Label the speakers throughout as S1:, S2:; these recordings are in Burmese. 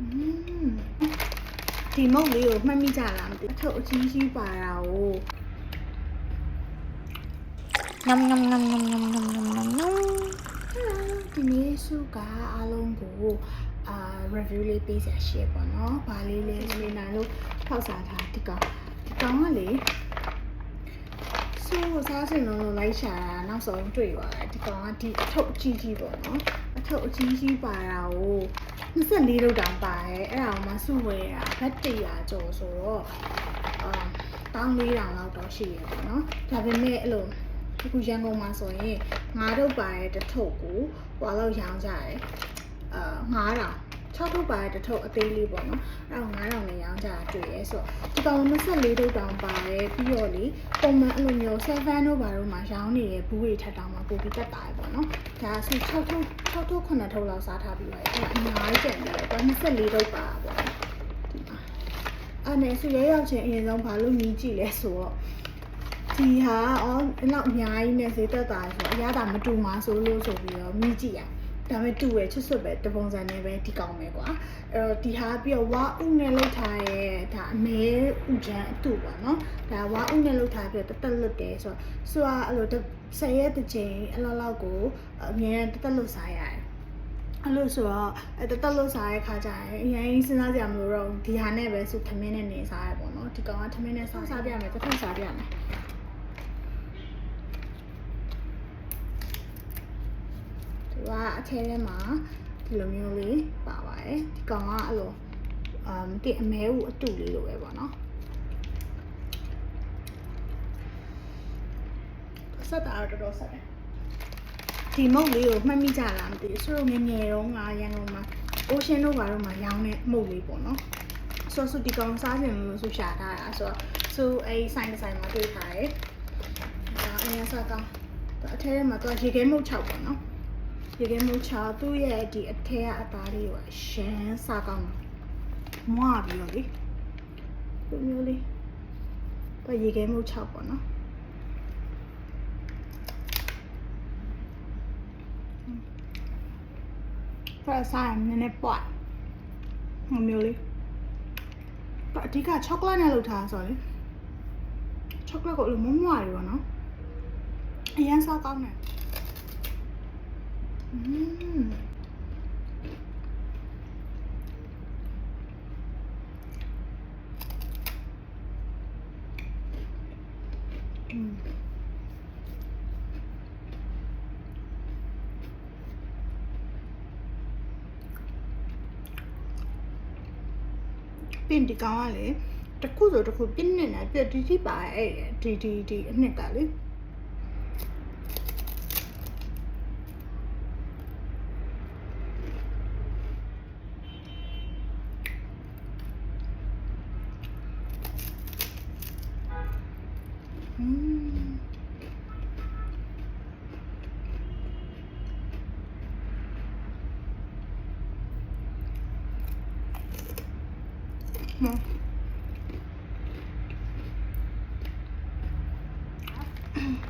S1: อืมဒီမုတ်လေးကိုမှတ်မိကြလားမသိဘူးအထုပ်အချင်းကြီးပါတာကို
S2: ငမ်ငမ်ငမ်ငမ်ငမ်ငမ်ငမ်ငမ်ငမ်
S1: ဒီနေ့စုကအားလုံးကိုအာ review လေးပေးဆက်ရှေ့ပေါ့နော်။ဗာလေးလေးနေနိုင်လို့ထောက်စားထားဒီကောင်ဒီကောင်ကလေစုကိုစားစင်လုံးလို့လိုက်ရှာတာနောက်ဆုံးတွေ့ပါတယ်ဒီကောင်ကဒီအထုပ်အကြီးကြီးပေါ့နော်။ အထုပ်အကြီးကြီးပါတာကို24လောက်တောင်ပါတယ်အဲ့ဒါကိုမှစုဝဲတာဘတ်100ကျော်ဆိုတော့အာ1400လောက်တော့ရှိရပေါ့နော်။ဒါပေမဲ့အဲ့လိုအခုရန်ကုန်မှာဆိုရင်ငါးထုတ်ပါတဲ့တစ်ထုပ်ကိုဟိုလောက်ရောင်းကြတယ်အာ9000 6ထုတ်ပါတဲ့တစ်ထုပ်အသေးလေးပေါ့နော်အဲ့တော့9000နဲ့ရောင်းကြတာတွေ့ရဲဆိုတော့ဒီကောင်24ထုတ်တောင်ပါတယ်ပြီးတော့လေပုံမှန်အဲ့လိုမျိုး7တို့ဘာတို့မှာရောင်းနေတဲ့ဘူးတွေထက်တောင်မှပိုပြီးတက်တာပဲပေါ့နော်ဒါဆို6ထုတ်6ထုတ်9ထုတ်လောက်စားထားပြီးပါတယ်အဲ့ဒါအများကြီးကျန်တယ်ဒါ24ထုတ်ပါပေါ့နော်ဒီမှာအဲ့နဲ့ဆိုရဲရောက်ချင်းအရင်ဆုံးဘာလို့မြည်ကြည့်လဲဆိုတော့ဒီဟာအော်အဲ့လောက်အများကြီးနဲ့ဈေးသက်တာဆိုတော့အရသာမတူမှာဆိုလို့ဆိုပြီးတော့မြည်ကြည့်ရ ဒါပေမဲ့တူရချွတ်ဆွတ်ပဲတပုံစံနဲ့ပဲဒီကောင်းပဲကွာအဲ့တော့ဒီဟာပြီးတော့ဝါဥနဲ့လောက်ထားရဲဒါအမဲဥချမ်းအတူပေါ့နော်ဒါဝါဥနဲ့လောက်ထားပြီးတော့တက်တက်လွတ်တယ်ဆိုတော့ဆိုတော့အဲ့လိုဆယ်ရက်တစ်ချိန်အဲ့လောက်လောက်ကိုအမြဲတက်တက်လွတ်စားရတယ်အဲ့လိုဆိုတော့အဲတက်တက်လို့စားတဲ့ခါကျရင်အရင်စဉ်းစားကြမလို့တော့ဒီဟာနဲ့ပဲစုထမင်းနဲ့နေစားရပေါ့နော်ဒီကောင်ကထမင်းနဲ့စားစားပြမယ်တစ်ခါစားပြမယ် ဒီကအထဲထဲမှာဒီလိုမျိုးလေးပါပါတယ်ဒီကောင်ကအဲ့လိုအမ်တိအမဲဦးအတူလေးလိုပဲပေါ့နော်ဆက်တာတော့တော်တော်ဆက်တယ်ဒီမုတ်လေးကိုမှတ်မိကြလားမသိဘူးဆိုတော့ငယ်ငယ်တုန်းကရန်ကုန်မှာ ocean တို့ဘာတို့မှာရောင်းတဲ့မုတ်လေးပေါ့နော်ဆိုတော့ဒီကောင်စားကြင်လို့ဆိုရှာထားတာဆိုတော့ဆိုအဲ့ဆိုင်ဆိုင်မှာတွေ့ထားတယ်ဒါအရင်စားကောင်းအထဲထဲမှာတော့ရေခဲမုတ်6ပေါ့နော် ရေခဲမုံချာသူ့ရဲ့ဒီအထက်ကအသားလေးကိုရှမ်းစကောင်းမွားပြီးတော့လေဒီမျိုးလေးသူရေခဲမုံချာပေါ့နော်ဖရဆိုင်နည်းနည်းပွားဟိုမျိုးလေးအဓိကချောကလက်နဲ့လုပ်ထားဆိုတော့လေချောကလက်ကိုလိုမွမွားတွေပေါ့နော်အရန်စားကောင်းတယ် ပင်ဒီကောင်ကလေတစ်ခုဆိုတစ်ခုပြင်းနေတာပြတီတီပါအဲ့ဒီဒီဒီအနှစ်ကလေ อืมမဒ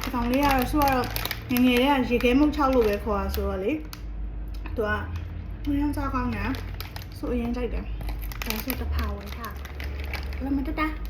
S1: ီကောင်လေးကတော့ဆိုတော့ငယ်ငယ်လေးကရေခဲမုတ်6လို့ပဲခေါ်တာဆိုတော့လေသူကမင်းစားကောင်းတာဆိုအရင်ကြိုက်တယ်ဒါဆိုတစ်ဖာဝင်ထားလမတတာ